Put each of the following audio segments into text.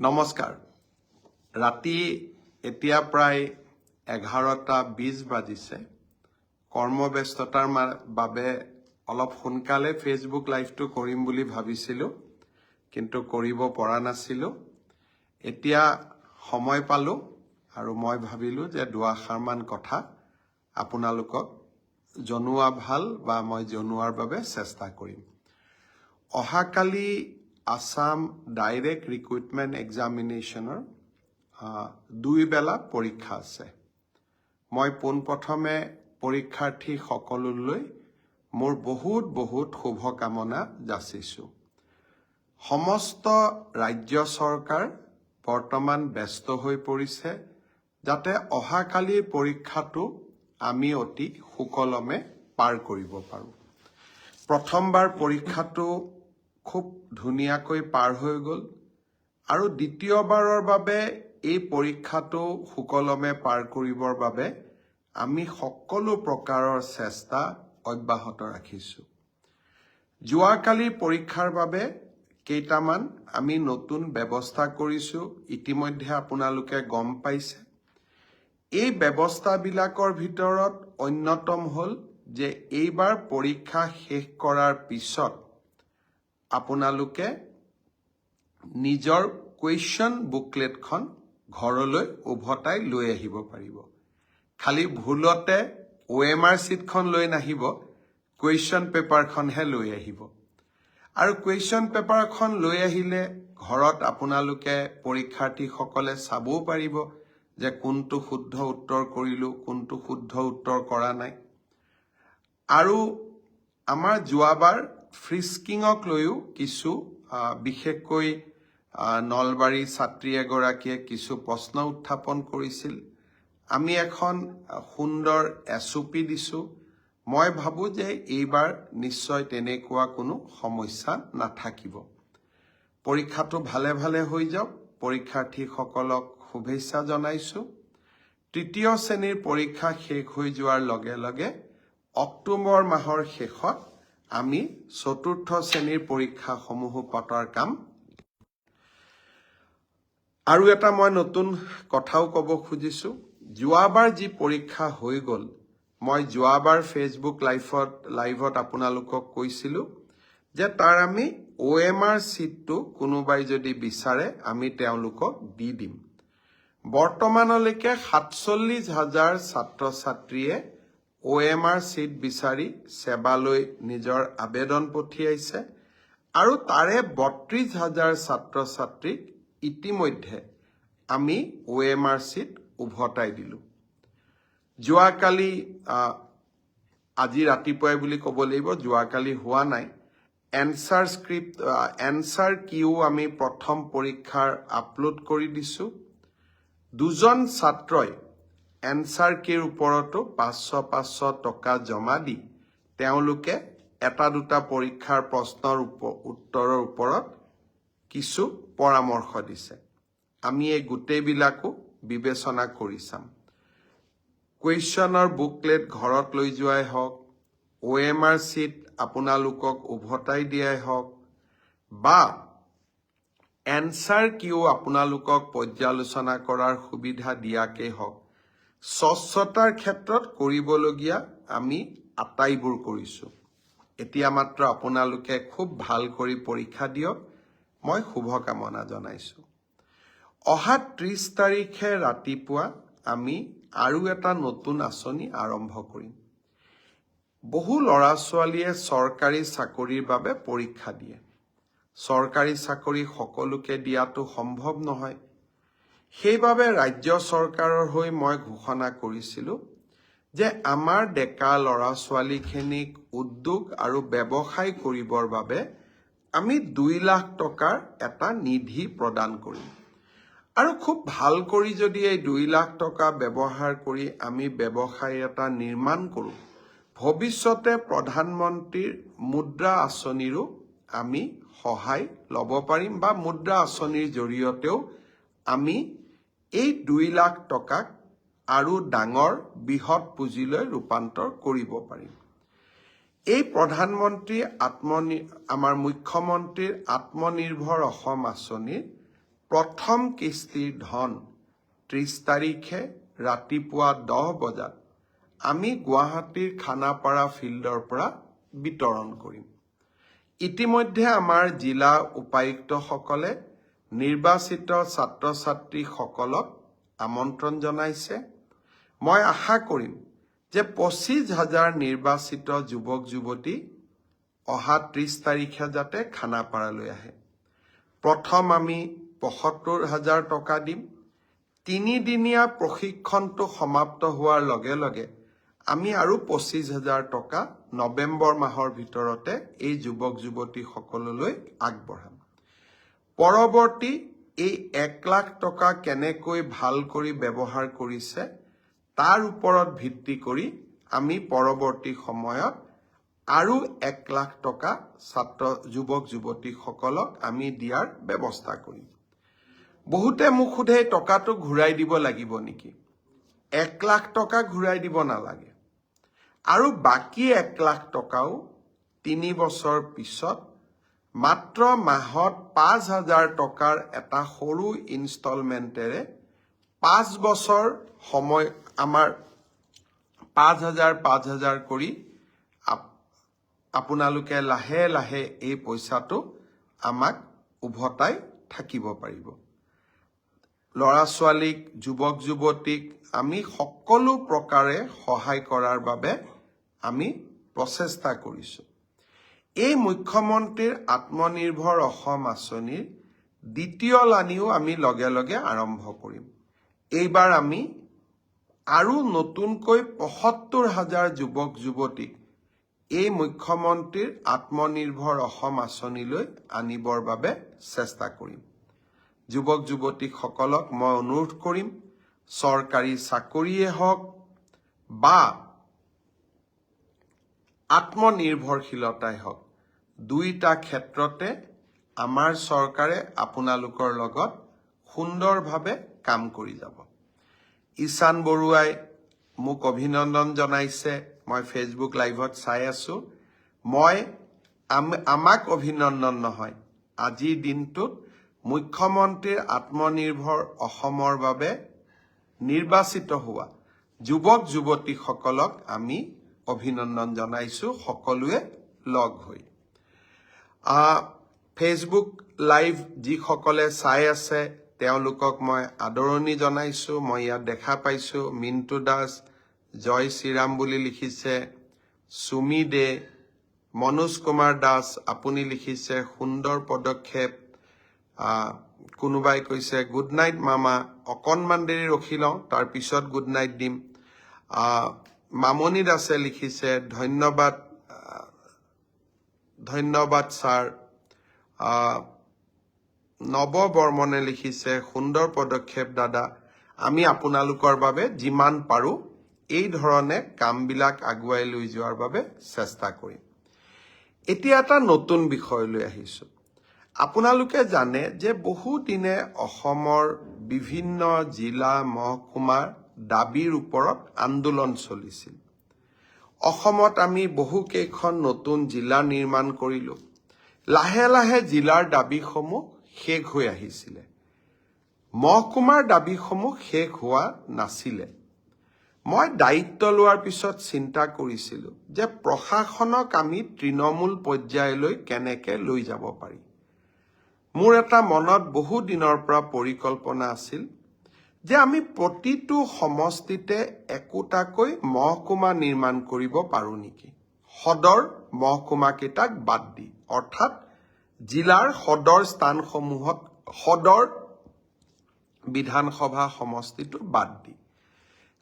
নমস্কাৰ। ৰাতি এতিয়া প্ৰায় এঘাৰটা বিছ বাজিছে। কৰ্মব্যস্ততাৰ বাবে অলপ সোনকালে ফেচবুক লাইভটো কৰিম বুলি ভাবিছিলোঁ কিন্তু কৰিব পৰা নাছিলোঁ। এতিয়া সময় পালোঁ আৰু মই ভাবিলোঁ যে দুআষাৰমান কথা আপোনালোকক জনোৱা ভাল বা মই জনোৱাৰ বাবে চেষ্টা কৰিম। অহাকালি আছাম ডাইৰেক্ট ৰিক্ৰুইটমেণ্ট এক্সামিনেশ্যনৰ দুইবেলা পৰীক্ষা আছে। মই পোনপ্ৰথমে পৰীক্ষাৰ্থীসকললৈ মোৰ বহুত বহুত শুভকামনা যাচিছোঁ। সমস্ত ৰাজ্য চৰকাৰ বৰ্তমান ব্যস্ত হৈ পৰিছে যাতে অহাকালিৰ পৰীক্ষাটো আমি অতি সুকলমে পাৰ কৰিব পাৰোঁ। প্ৰথমবাৰ পৰীক্ষাটো খুব ধুনীয়াকৈ পাৰ হৈ গ'ল। আৰু দ্বিতীয়বাৰৰ বাবে এই পৰীক্ষাটো সুকলমে পাৰ কৰিবৰ বাবে আমি সকলো প্ৰকাৰৰ চেষ্টা অব্যাহত ৰাখিছোঁ। যোৱাকালিৰ পৰীক্ষাৰ বাবে কেইটামান আমি নতুন ব্যৱস্থা কৰিছোঁ ইতিমধ্যে আপোনালোকে গম পাইছে। এই ব্যৱস্থাবিলাকৰ ভিতৰত অন্যতম হ'ল যে এইবাৰ পৰীক্ষা শেষ কৰাৰ পিছত আপোনালোকে নিজৰ কুৱেশ্যন বুকলেটখন ঘৰলৈ উভতাই লৈ আহিব পাৰিব। খালি ভুলতে অ' এম আৰ চিটখন লৈ নাহিব কুৱেশ্যন পেপাৰখনহে লৈ আহিব। আৰু কুৱেশ্যন পেপাৰখন লৈ আহিলে ঘৰত আপোনালোকে পৰীক্ষাৰ্থীসকলে চাবও পাৰিব যে কোনটো শুদ্ধ উত্তৰ কৰিলোঁ কোনটো শুদ্ধ উত্তৰ কৰা নাই। আৰু আমাৰ যোৱাবাৰ ফ্ৰিস্কিঙক লৈও কিছু বিশেষকৈ নলবাৰী ছাত্ৰী এগৰাকীয়ে কিছু প্ৰশ্ন উত্থাপন কৰিছিল। আমি এখন সুন্দৰ এছ অ' পি দিছোঁ। মই ভাবোঁ যে এইবাৰ নিশ্চয় তেনেকুৱা কোনো সমস্যা নাথাকিব। পৰীক্ষাটো ভালে ভালে হৈ যাওক। পৰীক্ষাৰ্থীসকলক শুভেচ্ছা জনাইছোঁ। তৃতীয় শ্ৰেণীৰ পৰীক্ষা শেষ হৈ যোৱাৰ লগে লগে অক্টোবৰ মাহৰ শেষত আমি চতুৰ্থ শ্ৰেণীৰ পৰীক্ষাসমূহো পতাৰ কাম। আৰু এটা মই নতুন কথাও ক'ব খুজিছোঁ। যোৱাবাৰ যি পৰীক্ষা হৈ গ'ল, মই যোৱাবাৰ ফেচবুক লাইভত লাইভত আপোনালোকক কৈছিলোঁ যে তাৰ আমি অ' এম আৰ চিটটো কোনোবাই যদি বিচাৰে, আমি তেওঁলোকক দি দিম। বৰ্তমানলৈকে সাতচল্লিছ হাজাৰ ছাত্ৰ ছাত্ৰীয়ে অ' এম আৰ চিট বিচাৰি সেৱালৈ নিজৰ আবেদন পঠিয়াইছে আৰু তাৰে বত্ৰিছ হাজাৰ ছাত্ৰ ছাত্ৰীক ইতিমধ্যে আমি অ' এম আৰ চিট উভতাই দিলোঁ। যোৱাকালি আজি ৰাতিপুৱাই বুলি ক'ব লাগিব যোৱাকালি হোৱা নাই। এনচাৰ স্ক্ৰিপ্ট এনচাৰ কিউ আমি প্ৰথম পৰীক্ষাৰ আপলোড কৰি দিছোঁ। দুজন ছাত্ৰই এনচাৰ কিৰ ওপৰতো পাঁচশ পাঁচশ টকা জমা দি তেওঁলোকে এটা দুটা পৰীক্ষাৰ প্ৰশ্নৰ উপ- উত্তৰৰ ওপৰত কিছু পৰামৰ্শ দিছে। আমি এই গোটেইবিলাকো বিবেচনা কৰি চাম। কুৱেশ্যনৰ বুকলেট ঘৰত লৈ যোৱাই হওক অ' এম আৰ চিট আপোনালোকক উভতাই দিয়াই হওক বা এনচাৰ কিউ আপোনালোকক পৰ্যালোচনা কৰাৰ সুবিধা দিয়াকেই হওক স্বচ্ছতাৰ ক্ষেত্ৰত কৰিবলগীয়া আমি আটাইবোৰ কৰিছোঁ। এতিয়া মাত্ৰ আপোনালোকে খুব ভাল কৰি পৰীক্ষা দিয়ক। মই শুভকামনা জনাইছোঁ। অহা ত্ৰিছ তাৰিখে ৰাতিপুৱা আমি আৰু এটা নতুন আঁচনি আৰম্ভ কৰিম। বহু ল'ৰা ছোৱালীয়ে চৰকাৰী চাকৰিৰ বাবে পৰীক্ষা দিয়ে। চৰকাৰী চাকৰি সকলোকে দিয়াটো সম্ভৱ নহয়। সেইবাবে ৰাজ্য চৰকাৰৰ হৈ মই ঘোষণা কৰিছিলোঁ যে আমাৰ ডেকা ল'ৰা ছোৱালীখিনিক উদ্যোগ আৰু ব্যৱসায় কৰিবৰ বাবে আমি দুই লাখ টকাৰ এটা নিধি প্ৰদান কৰিম। আৰু খুব ভাল কৰি যদি এই দুই লাখ টকা ব্যৱহাৰ কৰি আমি ব্যৱসায় এটা নিৰ্মাণ কৰোঁ ভৱিষ্যতে প্ৰধানমন্ত্ৰীৰ মুদ্ৰা আঁচনিৰো আমি সহায় ল'ব পাৰিম বা মুদ্ৰা আঁচনিৰ জৰিয়তেও আমি এই দুই লাখ টকাক আৰু ডাঙৰ বৃহৎ পুঁজিলৈ ৰূপান্তৰ কৰিব পাৰিম। এই প্ৰধানমন্ত্ৰী আত্মনি আমাৰ মুখ্যমন্ত্ৰীৰ আত্মনিৰ্ভৰ অসম আঁচনিৰ প্ৰথম কিস্তিৰ ধন ত্ৰিছ তাৰিখে ৰাতিপুৱা দহ বজাত আমি গুৱাহাটীৰ খানাপাৰা ফিল্ডৰ পৰা বিতৰণ কৰিম। ইতিমধ্যে আমাৰ জিলা উপায়ুক্তসকলে নিৰ্বাচিত ছাত্ৰ ছাত্ৰীসকলক আমন্ত্ৰণ জনাইছে। মই আশা কৰিম যে পঁচিছ হাজাৰ নিৰ্বাচিত যুৱক যুৱতী অহা ত্ৰিছ তাৰিখে যাতে খানাপাৰালৈ আহে। প্ৰথম আমি পঁসত্তৰ হাজাৰ টকা দিম। তিনিদিনীয়া প্ৰশিক্ষণটো সমাপ্ত হোৱাৰ লগে লগে আমি আৰু পঁচিছ হাজাৰ টকা নৱেম্বৰ মাহৰ ভিতৰতে এই যুৱক যুৱতীসকললৈ আগবঢ়াম। পৰৱৰ্তী এই এক লাখ টকা কেনেকৈ ভাল কৰি ব্যৱহাৰ কৰিছে তাৰ ওপৰত ভিত্তি কৰি আমি পৰৱৰ্তী সময়ত আৰু এক লাখ টকা ছাত্ৰ যুৱক যুৱতীসকলক আমি দিয়াৰ ব্যৱস্থা কৰিম। বহুতে মোক সোধে "এই টকাটো ঘূৰাই দিব লাগিব নেকি? এক লাখ টকা ঘূৰাই দিব নালাগে। আৰু বাকী এক লাখ টকাও তিনি বছৰ পিছত মাত্ৰ মাহত পাঁচ হাজাৰ টকাৰ এটা সৰু ইনষ্টলমেণ্টেৰে পাঁচ বছৰ সময় আমাৰ পাঁচ হাজাৰ পাঁচ হাজাৰ কৰি আপ- আপোনালোকে লাহে লাহে এই পইচাটো আমাক উভতাই থাকিব পাৰিব। ল'ৰা ছোৱালীক যুৱক যুৱতীক আমি সকলো প্ৰকাৰে সহায় কৰাৰ বাবে আমি প্ৰচেষ্টা কৰিছোঁ। এই মুখ্যমন্ত্ৰীৰ আত্মনিৰ্ভৰ অসম আঁচনিৰ দ্বিতীয় লানিও আমি লগে লগে আৰম্ভ কৰিম। এইবাৰ আমি আৰু নতুনকৈ পঁসত্তৰ হাজাৰ যুৱক যুৱতীক এই মুখ্যমন্ত্ৰীৰ আত্মনিৰ্ভৰ অসম আঁচনিলৈ আনিবৰ বাবে চেষ্টা কৰিম। যুৱক যুৱতীসকলক মই অনুৰোধ কৰিম চৰকাৰী চাকৰিয়ে হওক বা আত্মনিৰ্ভৰশীলতাই হওক দুইটা ক্ষেত্ৰতে আমাৰ চৰকাৰে আপোনালোকৰ লগত সুন্দৰভাৱে কাম কৰি যাব। ঈশান বৰুৱাই মোক অভিনন্দন জনাইছে মই ফেচবুক লাইভত চাই আছো। মই আম- আমাক অভিনন্দন নহয় আজিৰ দিনটোত মুখ্যমন্ত্ৰীৰ আত্মনিৰ্ভৰ অসমৰ বাবে নিৰ্বাচিত হোৱা যুৱক যুৱতীসকলক আমি অভিনন্দন জনাইছো সকলোৱে লগ হৈ। ফেচবুক লাইভ যিসকলে চাই আছে তেওঁলোকক মই আদৰণি জনাইছো। মই ইয়াত দেখা পাইছো মিণ্টু দাস জয় শ্ৰীৰাম বুলি লিখিছে সুমি দে মনোজ কুমাৰ দাস আপুনি লিখিছে সুন্দৰ পদক্ষেপ। কোনোবাই কৈছে গুড নাইট মামা অকণমান দেৰি ৰখি লওঁ তাৰপিছত গুড নাইট দিম। মামনি দাসে লিখিছে ধন্যবাদ ধন্যবাদ ছাৰ। নৱ বৰ্মনে লিখিছে সুন্দৰ পদক্ষেপ দাদা। আমি আপোনালোকৰ বাবে যিমান পাৰো এই ধৰণে কামবিলাক আগুৱাই লৈ যোৱাৰ বাবে চেষ্টা কৰিম। এতিয়া এটা নতুন বিষয়লৈ আহিছো। আপোনালোকে জানে যে বহুদিনে অসমৰ বিভিন্ন জিলা মহকুমাৰ দাবীৰ ওপৰত আন্দোলন চলিছিল। অসমত আমি বহুকেইখন নতুন জিলা নিৰ্মাণ কৰিলো। লাহে লাহে জিলাৰ দাবীসমূহ শেষ হৈ আহিছিলে। মহকুমাৰ দাবীসমূহ শেষ হোৱা নাছিলে। মই দায়িত্ব লোৱাৰ পিছত চিন্তা কৰিছিলো যে প্ৰশাসনক আমি তৃণমূল পৰ্যায়লৈ কেনেকে লৈ যাব পাৰি। মোৰ এটা মনত বহু দিনৰ পৰা পৰিকল্পনা আছিল যে আমি প্ৰতিটো সমষ্টিতে একোটাকৈ মহকুমা নিৰ্মাণ কৰিব পাৰো নেকি? সদৰ মহকুমাকেইটাক বাদ দি অৰ্থাৎ জিলাৰ সদৰ স্থানসমূহত সদৰ বিধানসভা সমষ্টিটো বাদ দি।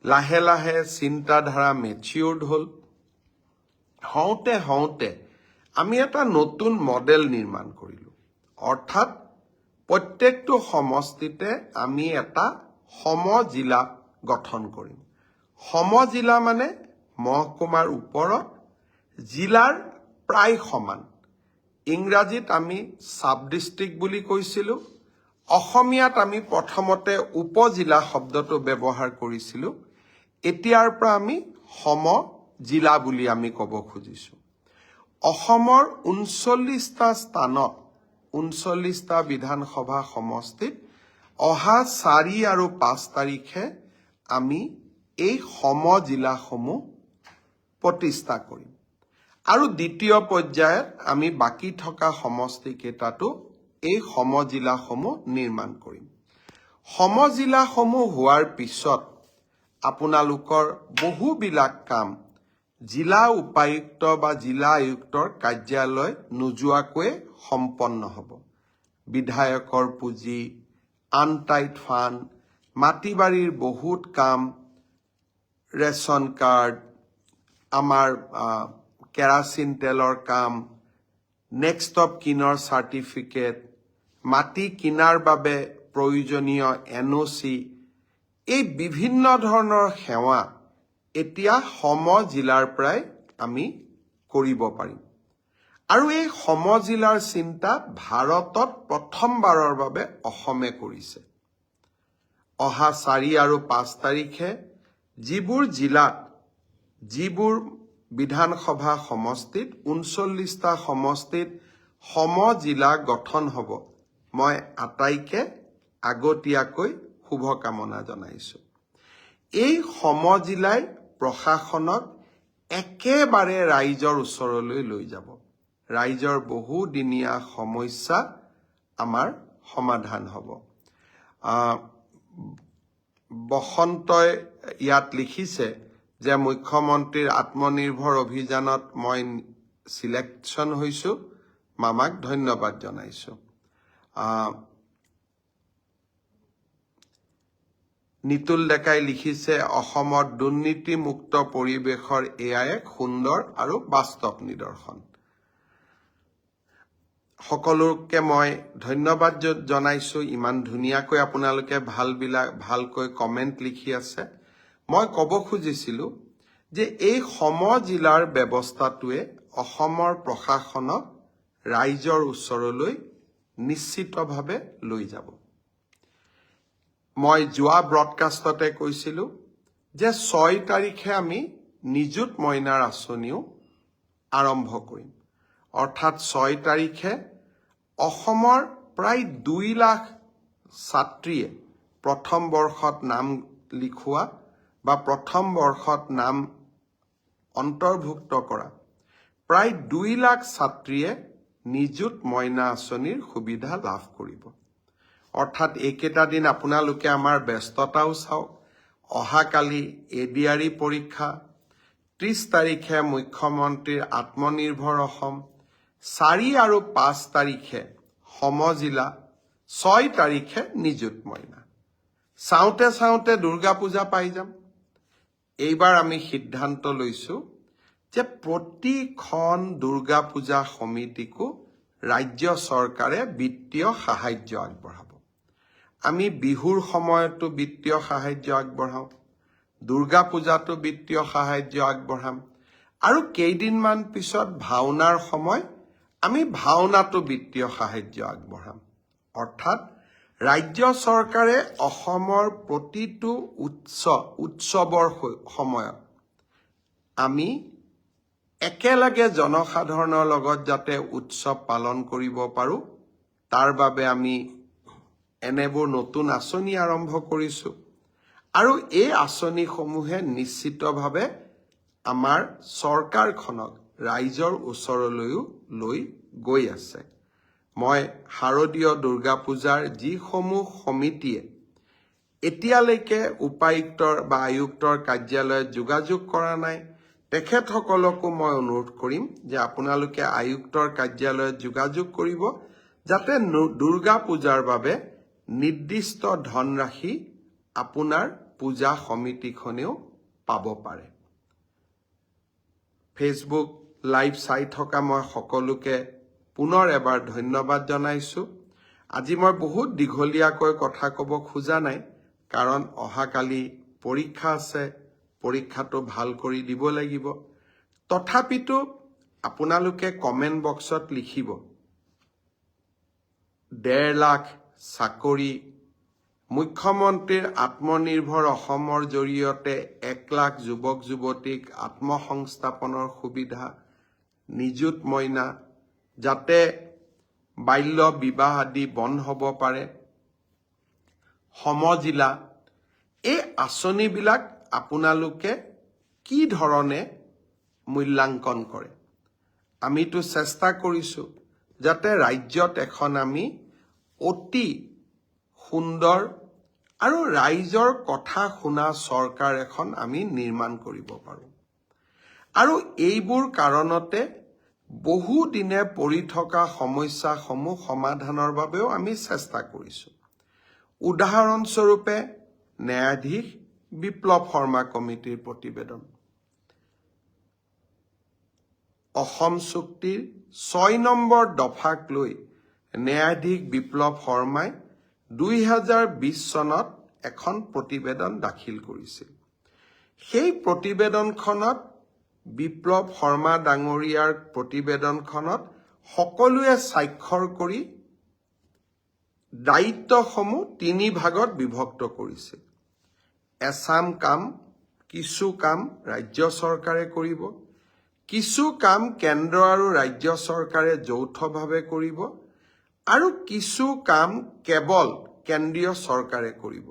লাহে লাহে চিন্তাধাৰা মেচিয়ৰ্ড হ'ল। হওঁতে হওঁতে আমি এটা নতুন মডেল নিৰ্মাণ কৰিলো। অৰ্থাৎ প্ৰত্যেকটো সমষ্টিতে আমি এটা সম জিলা গঠন কৰিম। সম জিলা মানে মহকুমাৰ ওপৰত জিলাৰ প্ৰায় সমান। ইংৰাজীত আমি চাব ডিষ্ট্ৰিক্ট বুলি কৈছিলো। অসমীয়াত আমি প্ৰথমতে উপজিলা শব্দটো ব্যৱহাৰ কৰিছিলো। এতিয়াৰ পৰা আমি সম জিলা বুলি আমি ক'ব খুজিছো। অসমৰ ঊনচল্লিছটা স্থানত ঊনচল্লিছটা বিধানসভা সমষ্টিত অহা চাৰি আৰু পাঁচ তাৰিখে আমি এই সম জিলাসমূহ প্ৰতিষ্ঠা কৰিম। আৰু দ্বিতীয় পৰ্যায়ত আমি বাকী থকা সমষ্টি কেইটাতো এই সম জিলাসমূহ নিৰ্মাণ কৰিম। সম জিলাসমূহ হোৱাৰ পিছত আপোনালোকৰ বহুবিলাক কাম জিলা উপায়ুক্ত বা জিলা আয়ুক্তৰ কাৰ্যালয় নোযোৱাকৈয়ে সম্পন্ন হ'ব। বিধায়কৰ পুঁজি আনটাইড ফাণ্ড মাটি বাৰীৰ বহুত কাম ৰেচন কাৰ্ড আমাৰ কেৰাচিন তেলৰ কাম নেক্সট অফ কিনৰ চাৰ্টিফিকেট মাটি কিনাৰ বাবে প্ৰয়োজনীয় এন অ' চি এই বিভিন্ন ধৰণৰ সেৱা এতিয়া সম জিলাৰ পৰাই আমি কৰিব পাৰিম। আৰু এই সম জিলাৰ চিন্তা ভাৰতত প্ৰথমবাৰৰ বাবে অসমে কৰিছে। অহা চাৰি আৰু পাঁচ তাৰিখে যিবোৰ জিলাত যিবোৰ বিধানসভা সমষ্টিত ঊনচল্লিছটা সমষ্টিত সম জিলা গঠন হ'ব মই আটাইকে আগতীয়াকৈ শুভকামনা জনাইছো। এই সম জিলাই প্ৰশাসনক একেবাৰে ৰাইজৰ ওচৰলৈ লৈ যাব। ৰাইজৰ বহুদিনীয়া সমস্যা আমাৰ সমাধান হ'ব। বসন্তই ইয়াত লিখিছে যে মুখ্যমন্ত্ৰীৰ আত্মনিৰ্ভৰ অভিযানত মই চিলেকশ্যন হৈছো মামাক ধন্যবাদ জনাইছো। নিতুল ডেকাই লিখিছে অসমত দুৰ্নীতিমুক্ত পৰিৱেশৰ এয়া এক সুন্দৰ আৰু বাস্তৱ নিদৰ্শন। সকলোকে মই ধন্যবাদ জনাইছো। ইমান ধুনীয়াকৈ আপোনালোকে ভালবিলাক ভালকৈ কমেণ্ট লিখি আছে। মই ক'ব খুজিছিলো যে এই সম জিলাৰ ব্যৱস্থাটোৱে অসমৰ প্ৰশাসনক ৰাইজৰ ওচৰলৈ নিশ্চিতভাৱে লৈ যাব। মই যোৱা ব্ৰডকাষ্টতে কৈছিলো যে ছয় তাৰিখে আমি নিযুত মইনাৰ আঁচনিও আৰম্ভ কৰিম। অৰ্থাৎ ছয় তাৰিখে অসমৰ প্ৰায় দুই লাখ ছাত্ৰীয়ে প্ৰথম বৰ্ষত নাম লিখোৱা বা প্ৰথম বৰ্ষত নাম অন্তৰ্ভুক্ত কৰা। প্ৰায় দুই লাখ ছাত্ৰীয়ে নিযুত মইনা আঁচনিৰ সুবিধা লাভ কৰিব। অৰ্থাৎ এইকেইটা দিন আপোনালোকে আমাৰ ব্যস্ততাও চাওক। অহাকালি এডিআৰই পৰীক্ষা। ত্ৰিশ তাৰিখে মুখ্যমন্ত্ৰীৰ আত্মনিৰ্ভৰ অসম। চাৰি আৰু পাঁচ তাৰিখে সমজিলা ছয় তাৰিখে নিযুত মইনা। চাওঁতে চাওঁতে দুৰ্গা পূজা পাই যাম। এইবাৰ আমি সিদ্ধান্ত লৈছো যে প্ৰতিখন দুৰ্গা পূজা সমিতিকো ৰাজ্য চৰকাৰে বিত্তীয় সাহায্য আগবঢ়াব। আমি বিহুৰ সময়তো বিত্তীয় সাহায্য আগবঢ়াওঁ দুৰ্গা পূজাতো বিত্তীয় সাহায্য আগবঢ়াম আৰু কেইদিনমান পিছত ভাওনাৰ সময় আমি ভাওনাতো বিত্তীয় সাহায্য আগবঢ়াম। অৰ্থাৎ ৰাজ্য চৰকাৰে অসমৰ প্ৰতিটো উৎসৱ উৎসৱৰ সময়ত আমি একেলগে জনসাধাৰণৰ লগত যাতে উৎসৱ পালন কৰিব পাৰো তাৰ বাবে আমি এনেবোৰ নতুন আঁচনি আৰম্ভ কৰিছো। আৰু এই আঁচনিসমূহে নিশ্চিতভাৱে আমাৰ চৰকাৰখনক ৰাইজৰ ওচৰলৈও লৈ গৈ আছে। মই শাৰদীয় দুৰ্গা পূজাৰ যিসমূহ সমিতিয়ে এতিয়ালৈকে উপায়ুক্তৰ বা আয়ুক্তৰ কাৰ্যালয়ত যোগাযোগ কৰা নাই তেখেতসকলকো মই অনুৰোধ কৰিম যে আপোনালোকে আয়ুক্তৰ কাৰ্যালয়ত যোগাযোগ কৰিব যাতে দুৰ্গা পূজাৰ বাবে নিৰ্দিষ্ট ধনৰাশি আপোনাৰ পূজা সমিতিখনেও পাব পাৰে। ফেচবুক লাইভ চাই থকা মই সকলোকে পুনৰ এবাৰ ধন্যবাদ জনাইছো। আজি মই বহুত দীঘলীয়াকৈ কথা ক'ব খোজা নাই কাৰণ অহাকালি পৰীক্ষা আছে পৰীক্ষাটো ভাল কৰি দিব লাগিব। তথাপিতো আপোনালোকে কমেণ্ট বক্সত লিখিব ডেৰ লাখ চাকৰি মুখ্যমন্ত্ৰীৰ আত্মনিৰ্ভৰ অসমৰ জৰিয়তে এক লাখ যুৱক যুৱতীক আত্মসংস্থাপনৰ সুবিধা নিযুত মইনা যাতে বাল্য বিবাহ আদি বন্ধ হ'ব পাৰে। সমজিলা এই আঁচনিবিলাক আপোনালোকে কি ধৰণে মূল্যাংকন কৰে? আমিতো চেষ্টা কৰিছোঁ যাতে ৰাজ্যত এখন আমি অতি সুন্দৰ আৰু ৰাইজৰ কথা শুনা চৰকাৰ এখন আমি নিৰ্মাণ কৰিব পাৰোঁ। আৰু এইবোৰ কাৰণতে বহুদিনে পৰি থকা সমস্যাসমূহ সমাধানৰ বাবেও আমি চেষ্টা কৰিছোঁ। উদাহৰণস্বৰূপে ন্যায়াধীশ বিপ্লৱ শৰ্মা কমিটিৰ প্ৰতিবেদন। অসম চুক্তিৰ ছয় নম্বৰ দফাক লৈ ন্যায়াধীশ বিপ্লৱ শৰ্মাই দুই হাজাৰ বিছ চনত এখন প্ৰতিবেদন দাখিল কৰিছিল। সেই প্ৰতিবেদনখনত বিপ্লৱ শৰ্মা ডাঙৰীয়াৰ প্ৰতিবেদনখনত সকলোৱে স্বাক্ষৰ কৰি দায়িত্বসমূহ তিনি ভাগত বিভক্ত কৰিছিল এছাম কাম কিছু কাম ৰাজ্য চৰকাৰে কৰিব কিছু কাম কেন্দ্ৰ আৰু ৰাজ্য চৰকাৰে যৌথভাৱে কৰিব আৰু কিছু কাম কেৱল কেন্দ্ৰীয় চৰকাৰে কৰিব।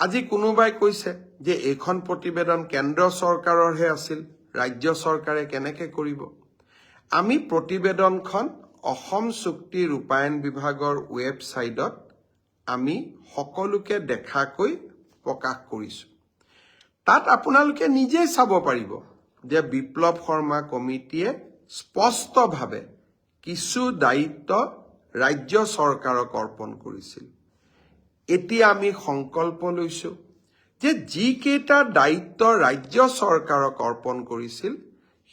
আজি কোনোবাই কৈছে যে এইখন প্ৰতিবেদন কেন্দ্ৰ চৰকাৰৰহে আছিল ৰাজ্য চৰকাৰে কেনেকে কৰিব? আমি প্ৰতিবেদনখন অসম চুক্তি ৰূপায়ণ বিভাগৰ ৱেবছাইটত আমি সকলোকে দেখাকৈ প্ৰকাশ কৰিছোঁ। তাত আপোনালোকে নিজেই চাব পাৰিব যে বিপ্লৱ শৰ্মা কমিটিয়ে স্পষ্টভাৱে কিছু দায়িত্ব ৰাজ্য চৰকাৰক অৰ্পণ কৰিছিল। এতিয়া আমি সংকল্প লৈছোঁ যে যিকেইটা দায়িত্ব ৰাজ্য চৰকাৰক অৰ্পণ কৰিছিল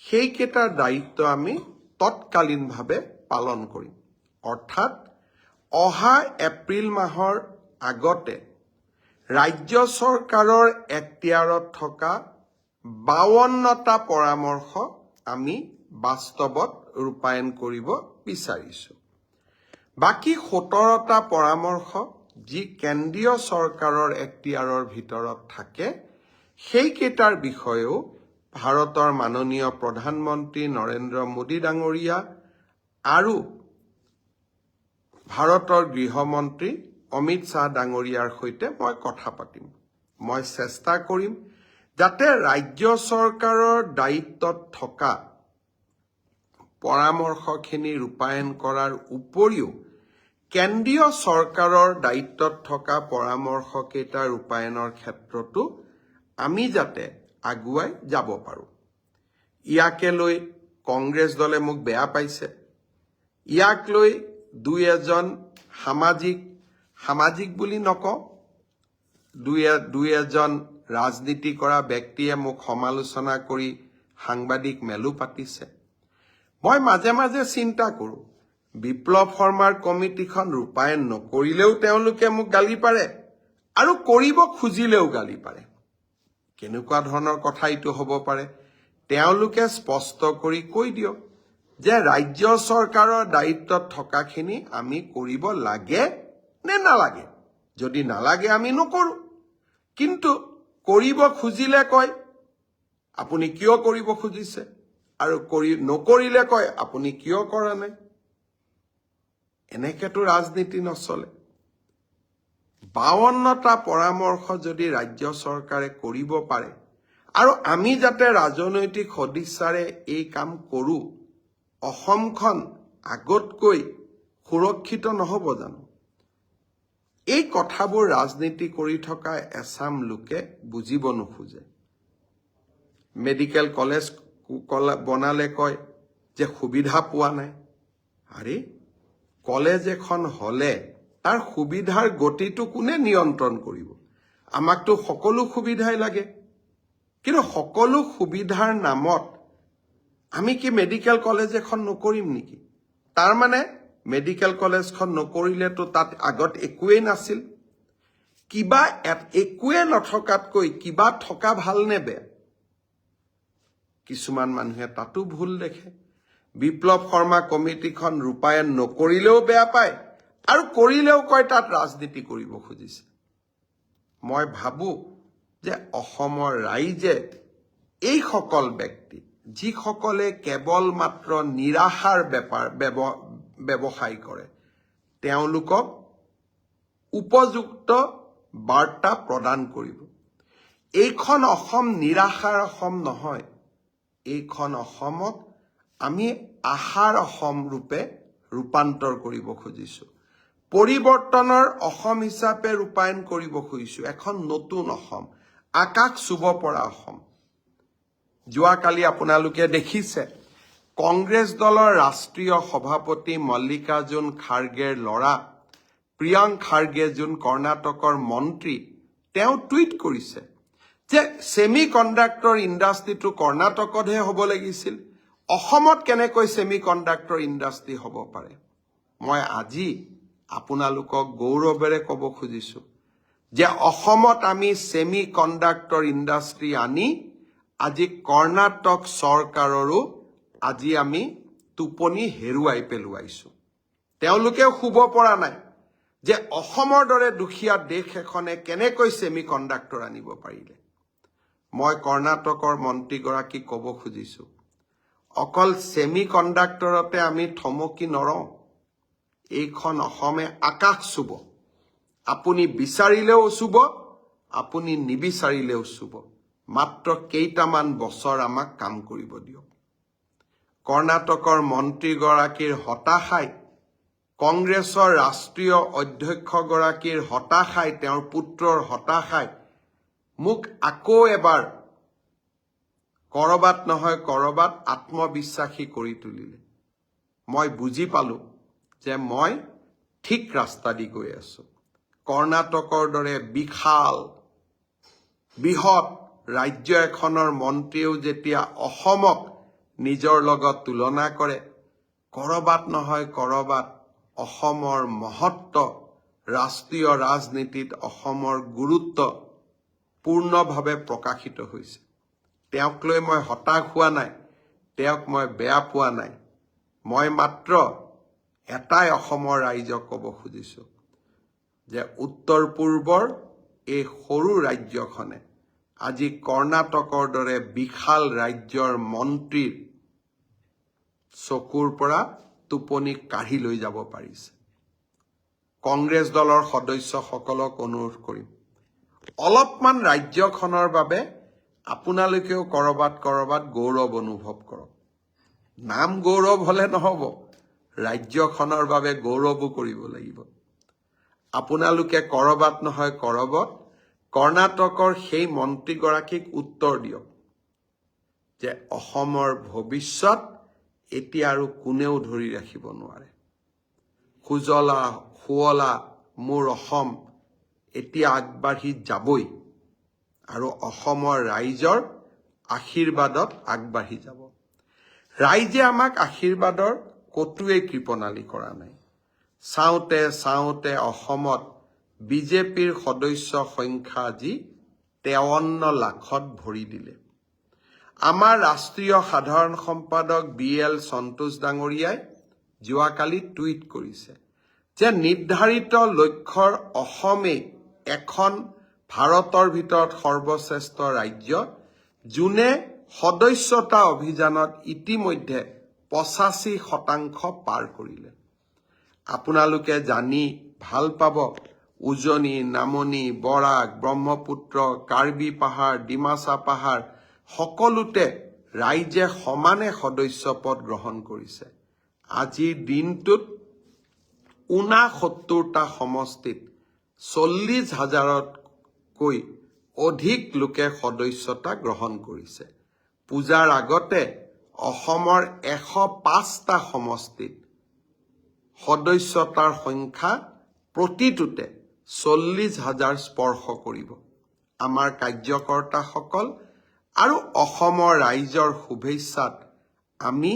সেইকেইটাৰ দায়িত্ব আমি তৎকালীনভাৱে পালন কৰিম। অৰ্থাৎ, অহা এপ্ৰিল মাহৰ আগতে ৰাজ্য চৰকাৰৰ এখতিয়াৰত থকা বাৱন্নটা পৰামৰ্শ আমি বাস্তৱত ৰূপায়ণ কৰিব বিচাৰিছোঁ। বাকী সোতৰটা পৰামৰ্শ যি কেন্দ্ৰীয় চৰকাৰৰ এখতিয়াৰৰ ভিতৰত থাকে সেইকেইটাৰ বিষয়েও ভাৰতৰ মাননীয় প্ৰধানমন্ত্ৰী নৰেন্দ্ৰ মোদী ডাঙৰীয়া আৰু ভাৰতৰ গৃহমন্ত্ৰী অমিত শ্বাহ ডাঙৰীয়াৰ সৈতে মই কথা পাতিম। মই চেষ্টা কৰিম যাতে ৰাজ্য চৰকাৰৰ দায়িত্বত থকা পৰামৰ্শখিনি ৰূপায়ণ কৰাৰ উপৰিও কেন্দ্ৰীয় চৰকাৰৰ দায়িত্বত থকা পৰামৰ্শকেইটা ৰূপায়ণৰ ক্ষেত্ৰতো আমি যাতে আগুৱাই যাব পাৰোঁ। ইয়াকে লৈ কংগ্ৰেছ দলে মোক বেয়া পাইছে। ইয়াক লৈ দুই এজন সামাজিক সামাজিক বুলি নকওঁ দুই দুই এজন ৰাজনীতি কৰা ব্যক্তিয়ে মোক সমালোচনা কৰি সাংবাদিক মেলো পাতিছে। মই মাজে মাজে চিন্তা কৰোঁ বিপ্লৱ শৰ্মাৰ কমিটিখন ৰূপায়ণ নকৰিলেও তেওঁলোকে মোক গালি পাৰে আৰু কৰিব খুজিলেও গালি পাৰে। কেনেকুৱা ধৰণৰ কথা এইটো হ'ব পাৰে তেওঁলোকে স্পষ্ট কৰি কৈ দিয়ক যে ৰাজ্য চৰকাৰৰ দায়িত্বত থকাখিনি আমি কৰিব লাগে নে নালাগে। যদি নালাগে আমি নকৰোঁ। কিন্তু কৰিব খুজিলে কয়, আপুনি কিয় কৰিব খুজিছে? আৰু কৰি নকৰিলে কয়, আপুনি কিয় কৰা নাই? এনেকেতো ৰাজনীতি নচলে। বাৱন্নটা পৰামৰ্শ যদি ৰাজ্য চৰকাৰে কৰিব পাৰে আৰু আমি যাতে ৰাজনৈতিক সদিচ্ছাৰে এই কাম কৰোঁ অসমখন আগতকৈ সুৰক্ষিত নহ'ব জানো? এই কথাবোৰ ৰাজনীতি কৰি থকা এচাম লোকে বুজিব নোখোজে। মেডিকেল কলেজ কলা- বনালে কয় যে সুবিধা পোৱা নাই। আৰে কলেজ এখন হলে তাৰ সুবিধাৰ গতিটো কোনে নিয়ন্ত্ৰণ কৰিব? আমাকতো সকলো সুবিধাই লাগে। কিন্তু সকলো সুবিধাৰ নামত আমি কি মেডিকেল কলেজ এখন নকৰিম নেকি? তাৰমানে মেডিকেল কলেজখন নকৰিলেতো তাত আগত একোৱেই নাছিল। কিবা একোৱে নথকাতকৈ কিবা থকা ভাল নে বেয়া? কিছুমান মানুহে তাতো ভুল দেখে। বিপ্লৱ শৰ্মা কমিটিখন ৰূপায়ণ নকৰিলেও বেয়া পায় আৰু কৰিলেও কয় তাত ৰাজনীতি কৰিব খুজিছে। মই ভাবো যে অসমৰ ৰাইজে এইসকল ব্যক্তি যিসকলে কেৱল মাত্ৰ নিৰাশাৰ বেপাৰ ব্যৱ- ব্যৱসায় কৰে তেওঁলোকক উপযুক্ত বাৰ্তা প্ৰদান কৰিব। এইখন অসম নিৰাশাৰ অসম নহয় এইখন অসমক আমি আশাৰ অসম ৰূপে ৰূপান্তৰ কৰিব খুজিছো। পৰিৱৰ্তনৰ অসম হিচাপে ৰূপায়ণ কৰিব খুজিছো। এখন নতুন অসম। আকাশ চুব পৰা অসম। যোৱাকালি আপোনালোকে দেখিছে, কংগ্ৰেছ দলৰ ৰাষ্ট্ৰীয় সভাপতি মল্লিকাৰ্জুন খাৰ্গেৰ ল'ৰা প্ৰিয়ংক খাৰ্গে যোন কৰ্ণাটকৰ মন্ত্ৰী, তেওঁ টুইট কৰিছে যে ছেমি কণ্ডাক্টৰ ইণ্ডাষ্ট্ৰিটো কৰ্ণাটকতহে হ'ব লাগিছিল। অসমত কেনেকৈ ছেমি কণ্ডাক্টৰ ইণ্ডাষ্ট্ৰি হ'ব পাৰে? মই আজি আপোনালোকক গৌৰৱেৰে ক'ব খুজিছো যে অসমত আমি ছেমি কণ্ডাক্টৰ ইণ্ডাষ্ট্ৰি আনি আজি কৰ্ণাটক চৰকাৰৰো আজি আমি টোপনি হেৰুৱাই পেলোৱাইছো। তেওঁলোকেও শুব পৰা নাই যে অসমৰ দৰে দুখীয়া দেশ এখনে কেনেকৈ ছেমি কণ্ডাক্টৰ আনিব পাৰিলে। মই কৰ্ণাটকৰ মন্ত্ৰীগৰাকীক ক'ব খুজিছো অকল ছেমি কণ্ডাক্টৰতে আমি থমকি নৰওঁ। এইখন অসমে আকাশ চুব। আপুনি বিচাৰিলেও চুব আপুনি নিবিচাৰিলেও চুব। মাত্ৰ কেইটামান বছৰ আমাক কাম কৰিব দিয়ক। কৰ্ণাটকৰ মন্ত্ৰীগৰাকীৰ হতাশাই কংগ্ৰেছৰ ৰাষ্ট্ৰীয় অধ্যক্ষগৰাকীৰ হতাশাই তেওঁৰ পুত্ৰৰ হতাশাই মোক আকৌ এবাৰ কৰবাত নহয় কৰবাত আত্মবিশ্বাসী কৰি তুলিলে। মই বুজি পালো যে মই ঠিক ৰাস্তা দি গৈ আছো। কৰ্ণাটকৰ দৰে বিশাল বৃহৎ ৰাজ্য এখনৰ মন্ত্ৰীয়েও যেতিয়া অসমক নিজৰ লগত তুলনা কৰে কৰবাত নহয় কৰবাত অসমৰ মহত্ব ৰাষ্ট্ৰীয় ৰাজনীতিত অসমৰ গুৰুত্ব পূৰ্ণভাৱে প্ৰকাশিত হৈছে। তেওঁক লৈ মই হতাশ হোৱা নাই তেওঁক মই বেয়া পোৱা নাই। মই মাত্ৰ এটাই অসমৰ ৰাইজক ক'ব খুজিছো যে উত্তৰ পূৰ্বৰ এই সৰু ৰাজ্যখনে আজি কৰ্ণাটকৰ দৰে বিশাল ৰাজ্যৰ মন্ত্ৰীৰ চকুৰ পৰা টোপনি কাঢ়ি লৈ যাব পাৰিছে। কংগ্ৰেছ দলৰ সদস্যসকলক অনুৰোধ কৰিম অলপমান ৰাজ্যখনৰ বাবে আপোনালোকেও কৰবাত কৰবাত গৌৰৱ অনুভৱ কৰক। নাম গৌৰৱ হলে নহব ৰাজ্যখনৰ বাবে গৌৰৱো কৰিব লাগিব। আপোনালোকে কৰবাত নহয় কৰবাত কৰ্ণাটকৰ সেই মন্ত্ৰীগৰাকীক উত্তৰ দিয়ক যে অসমৰ ভৱিষ্যত এতিয়া আৰু কোনেও ধৰি ৰাখিব নোৱাৰে। সুজলা সুৱলা মোৰ অসম এতিয়া আগবাঢ়ি যাবই। আৰু অসমৰ ৰাইজৰ আশীৰ্বাদত আগবাঢ়ি যাব। ৰাইজে আমাক আশীৰ্বাদৰ কতোৱেই কৃপণালি কৰা নাই। চাওঁতে চাওঁতে অসমত বিজেপিৰ সদস্য সংখ্যা আজি তেৱন্ন লাখত ভৰি দিলে। আমাৰ ৰাষ্ট্ৰীয় সাধাৰণ সম্পাদক বি এল সন্তোষ ডাঙৰীয়াই যোৱাকালি টুইট কৰিছে যে নিৰ্ধাৰিত লক্ষ্যৰ অসমেই এখন ভাৰতৰ ভিতৰত সৰ্বশ্ৰেষ্ঠ ৰাজ্য যোনে সদস্যতা অভিযানত ইতিমধ্যে পঁচাশী শতাংশ পাৰ কৰিলে। আপোনালোকে জানি ভাল পাব উজনি নামনি বৰাক ব্ৰহ্মপুত্ৰ কাৰ্বি পাহাৰ ডিমাচা পাহাৰ সকলোতে ৰাইজে সমানে সদস্য পদ গ্ৰহণ কৰিছে। আজিৰ দিনটোত ঊনাসত্তৰটা সমষ্টিত চল্লিছ হাজাৰতকৈ অধিক লোকে সদস্যতা গ্ৰহণ কৰিছে। পূজাৰ আগতে অসমৰ এশ পাঁচটা সমষ্টিত সদস্যতাৰ সংখ্যা প্ৰতিটোতে চল্লিছ হাজাৰ স্পৰ্শ কৰিব। আমাৰ কাৰ্যকৰ্তাসকল আৰু অসমৰ ৰাইজৰ শুভেচ্ছাত আমি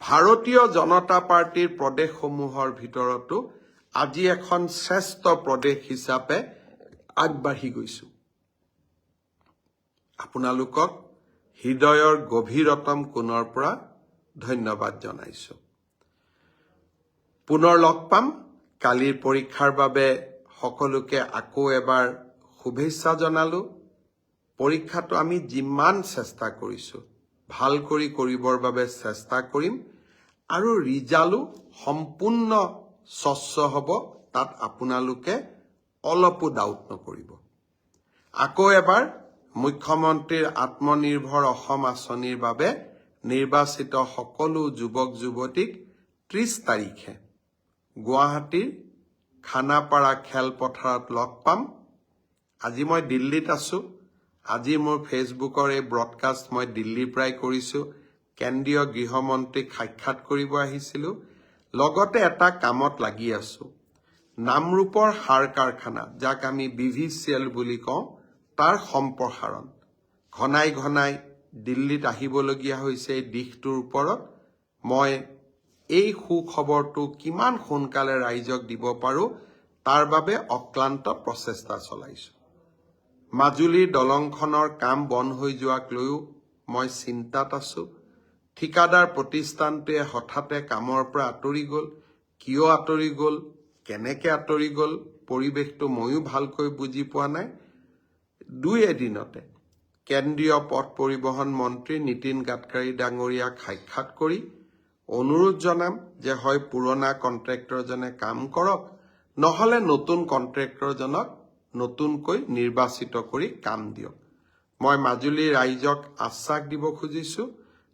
ভাৰতীয় জনতা পাৰ্টীৰ প্ৰদেশসমূহৰ ভিতৰতো আজি এখন শ্ৰেষ্ঠ প্ৰদেশ হিচাপে আগবাঢ়ি গৈছো। আপোনালোকক হৃদয়ৰ গভীৰতম কোণৰ পৰা ধন্যবাদ জনাইছো। পুনৰ লগ পাম। কালিৰ পৰীক্ষাৰ বাবে সকলোকে আকৌ এবাৰ শুভেচ্ছা জনালো। পৰীক্ষাটো আমি যিমান চেষ্টা কৰিছো, ভালো কৰি কৰিবৰ বাবে চেষ্টা কৰিম আৰু ৰিজাল্টো সম্পূৰ্ণ স্বচ্ছ হ'ব। তাত আপোনালোকে অলপো ডাউট নকৰিব। আকৌ এবাৰ মুখ্যমন্ত্ৰীৰ আত্মনিৰ্ভৰ অসম আঁচনিৰ বাবে নিৰ্বাচিত সকলো যুৱক যুৱতীক ত্ৰিশ তাৰিখে গুৱাহাটীৰ খানাপাৰা খেলপথাৰত লগ পাম। আজি মই দিল্লীত আছো। আজি মোৰ ফেচবুকৰ এই ব্ৰডকাষ্ট মই দিল্লীৰ পৰাই কৰিছো। কেন্দ্ৰীয় গৃহমন্ত্ৰীক সাক্ষাৎ কৰিব আহিছিলো। লগতে এটা কামত লাগি আছো। নামৰূপৰ সাৰ কাৰখানা যাক আমি বি ভি চি এল বুলি কওঁ তাৰ সম্প্ৰসাৰণ। ঘনাই ঘনাই দিল্লীত আহিবলগীয়া হৈছে এই দিশটোৰ ওপৰত। মই এই সুখবৰটো কিমান সোনকালে ৰাইজক দিব পাৰো তাৰ বাবে অক্লান্ত প্ৰচেষ্টা চলাইছো। মাজুলীৰ দলংখনৰ কাম বন্ধ হৈ যোৱাক লৈও মই চিন্তাত আছো। ঠিকাদাৰ প্ৰতিষ্ঠানটোৱে হঠাতে কামৰ পৰা আঁতৰি গ'ল কিয় আঁতৰি গ'ল কেনেকে আঁতৰি গ'ল পৰিৱেশটো ময়ো ভালকৈ বুজি পোৱা নাই। দুই এদিনতে কেন্দ্ৰীয় পথ পৰিবহণ মন্ত্ৰী নীতিন গাডকাৰী ডাঙৰীয়াক সাক্ষাৎ কৰি অনুৰোধ জনাম যে হয় পুৰণা কণ্ট্ৰেক্টৰজনে কাম কৰক নহলে নতুন কণ্ট্ৰেক্টৰজনক নতুনকৈ নিৰ্বাচিত কৰি কাম দিয়ক। মই মাজুলীৰ ৰাইজক আশ্বাস দিব খুজিছো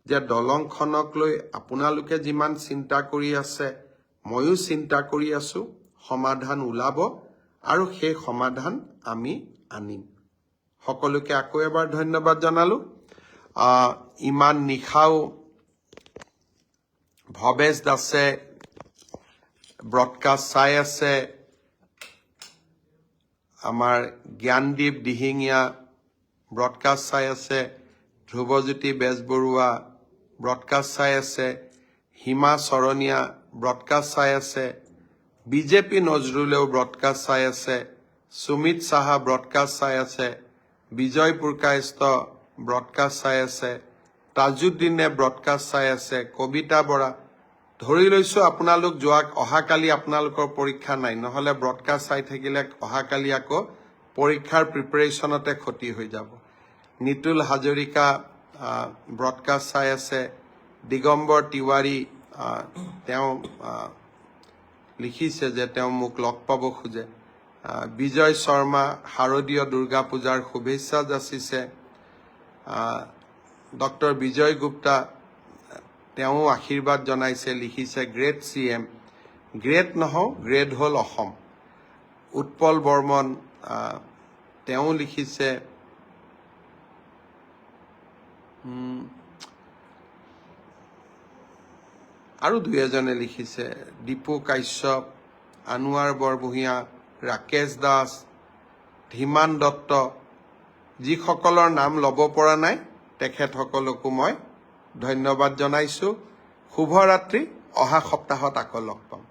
যে দলংখনক লৈ আপোনালোকে যিমান চিন্তা কৰি আছে ময়ো চিন্তা কৰি আছো সমাধান ওলাব আৰু সেই সমাধান আমি আনিম। সকলোকে আকৌ এবাৰ ধন্যবাদ জনালো। ইমান নিশাও ভৱেশ দাসে ব্ৰডকাষ্ট চাই আছে। আমাৰ জ্ঞানদীপ দিহিঙীয়া ব্ৰডকাষ্ট চাই আছে। ধ্ৰুৱজ্যোতি বেজবৰুৱা ব্ৰডকাষ্ট চাই আছে। হিমা চৰণীয়া ব্ৰডকাষ্ট চাই আছে। বিজেপি নজৰুলেও ব্ৰডকাষ্ট চাই আছে। সুমিত সাহা ব্ৰডকাষ্ট চাই আছে। বিজয় পুৰকায়স্থ ব্ৰডকাষ্ট চাই আছে। তাজুদ্দিনে ব্ৰডকাষ্ট চাই আছে। কবিতা বৰা, ধৰি লৈছো আপোনালোক যোৱা অহাকালি আপোনালোকৰ পৰীক্ষা নাই। নহলে ব্ৰডকাষ্ট চাই থাকিলে অহাকালি আকৌ পৰীক্ষাৰ প্ৰিপাৰেশ্যনতে ক্ষতি হৈ যাব। নিতুল হাজৰিকা ব্ৰডকাষ্ট চাই আছে। দিগম্বৰ তিৱাৰী তেওঁ লিখিছে যে তেওঁ মোক লগ পাব খোজে। বিজয় শৰ্মা শাৰদীয় দুৰ্গা পূজাৰ শুভেচ্ছা যাচিছে। ডক্টৰ বিজয় গুপ্তা তেওঁ আশীৰ্বাদ জনাইছে লিখিছে গ্ৰেট চি এম। গ্ৰেট নহওঁ গ্ৰেট হ'ল অসম। উৎপল বৰ্মন তেওঁ লিখিছে আৰু দুই এজনে লিখিছে দীপু কাশ্যপ আনোৱাৰ বৰবুঢ়ীয়া ৰাকেশ দাস ধীমান দত্ত যিসকলৰ নাম ল'ব পৰা নাই তেখেতসকলকো মই ধন্যবাদ জনাইছো। শুভৰাত্ৰি অহা সপ্তাহত আকৌ লগ পাম।